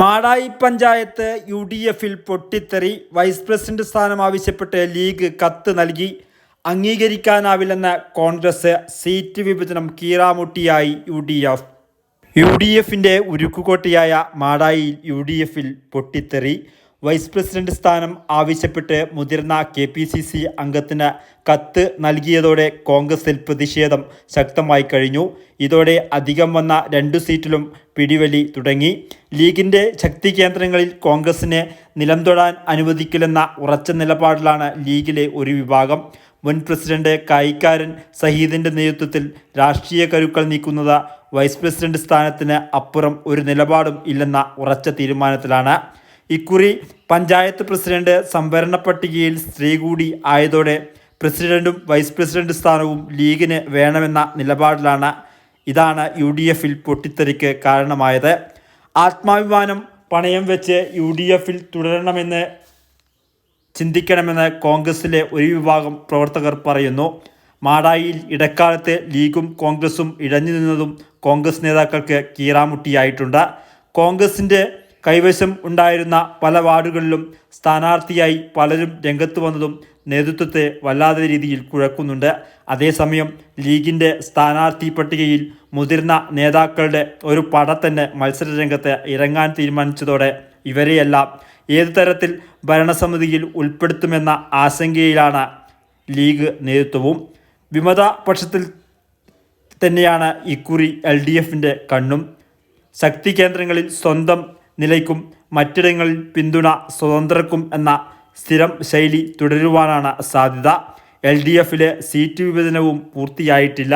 Madayi panchayat U D എഫിൽ പൊട്ടിത്തെറി vice president സ്ഥാനം ആവശ്യപ്പെട്ട് ലീഗ് കത്ത് നൽകി. അംഗീകരിക്കാനാവില്ലെന്ന് കോൺഗ്രസ് സീറ്റ് വിഭജനം കീറാമുട്ടിയായി U D F U D എഫിന്റെ ഉരുക്കുകോട്ടയായ മാടായിൽ യു ഡി എഫിൽ പൊട്ടിത്തെറി. വൈസ് പ്രസിഡന്റ് സ്ഥാനം ആവശ്യപ്പെട്ട് മുതിർന്ന കെ പി സി സി അംഗത്തിന് കത്ത് നൽകിയതോടെ കോൺഗ്രസിൽ പ്രതിഷേധം ശക്തമായി കഴിഞ്ഞു. ഇതോടെ അധികം വന്ന രണ്ടു സീറ്റിലും പിടിവലി തുടങ്ങി. ലീഗിന്റെ ശക്തി കേന്ദ്രങ്ങളിൽ കോൺഗ്രസിനെ നിലം തൊടാൻ അനുവദിക്കില്ലെന്ന ഉറച്ച നിലപാടിലാണ് ലീഗിലെ ഒരു വിഭാഗം. മുൻ പ്രസിഡന്റ് കായിക്കാരൻ സഹീദിന്റെ നേതൃത്വത്തിൽ രാഷ്ട്രീയ കരുക്കൾ നീക്കുന്നത് വൈസ് പ്രസിഡന്റ് സ്ഥാനത്തിന് അപ്പുറം ഒരു നിലപാടും ഇല്ലെന്ന ഉറച്ച തീരുമാനത്തിലാണ്. ഇക്കുറി പഞ്ചായത്ത് പ്രസിഡന്റ് സംവരണ പട്ടികയിൽ സ്ത്രീ കൂടി ആയതോടെ പ്രസിഡന്റും വൈസ് പ്രസിഡന്റ് സ്ഥാനവും ലീഗിന് വേണമെന്ന നിലപാടിലാണ് ഇതാണ് യു ഡി എഫിൽ പൊട്ടിത്തെറിക്ക് കാരണമായത്. ആത്മാഭിമാനം പണയം വെച്ച് യു ഡി എഫിൽ തുടരണമെന്ന് ചിന്തിക്കണമെന്ന് കോൺഗ്രസിലെ ഒരു വിഭാഗം പ്രവർത്തകർ പറയുന്നു. മാടായിൽ ഇടക്കാലത്ത് ലീഗും കോൺഗ്രസും ഇഴഞ്ഞു നിന്നതും കോൺഗ്രസ് നേതാക്കൾക്ക് കീറാമുട്ടിയായിട്ടുണ്ട്. കോൺഗ്രസിന്റെ കൈവശം ഉണ്ടായിരുന്ന പല വാർഡുകളിലും സ്ഥാനാർത്ഥിയായി പലരും രംഗത്ത് വന്നതും നേതൃത്വത്തെ വല്ലാത്ത രീതിയിൽ കുഴക്കുന്നുണ്ട്. അതേസമയം ലീഗിന്റെ സ്ഥാനാർത്ഥി പട്ടികയിൽ മുതിർന്ന നേതാക്കളുടെ ഒരു പട തന്നെ മത്സരരംഗത്ത് ഇറങ്ങാൻ തീരുമാനിച്ചതോടെ ഇവരെയെല്ലാം ഏതു തരത്തിൽ ഭരണസമിതിയിൽ ഉൾപ്പെടുത്തുമെന്ന ആശങ്കയിലാണ് ലീഗ് നേതൃത്വവും. വിമത പക്ഷത്തിൽ തന്നെയാണ് ഇക്കുറി എൽ ഡി എഫിന്റെ കണ്ണും. ശക്തി കേന്ദ്രങ്ങളിൽ സ്വന്തം നിലയ്ക്കും മറ്റിടങ്ങളിൽ പിന്തുണ സ്വതന്ത്രർക്കും എന്ന സ്ഥിരം ശൈലി തുടരുവാനാണ് സാധ്യത. എൽ ഡി എഫിലെ സീറ്റ് വിഭജനവും പൂർത്തിയായിട്ടില്ല.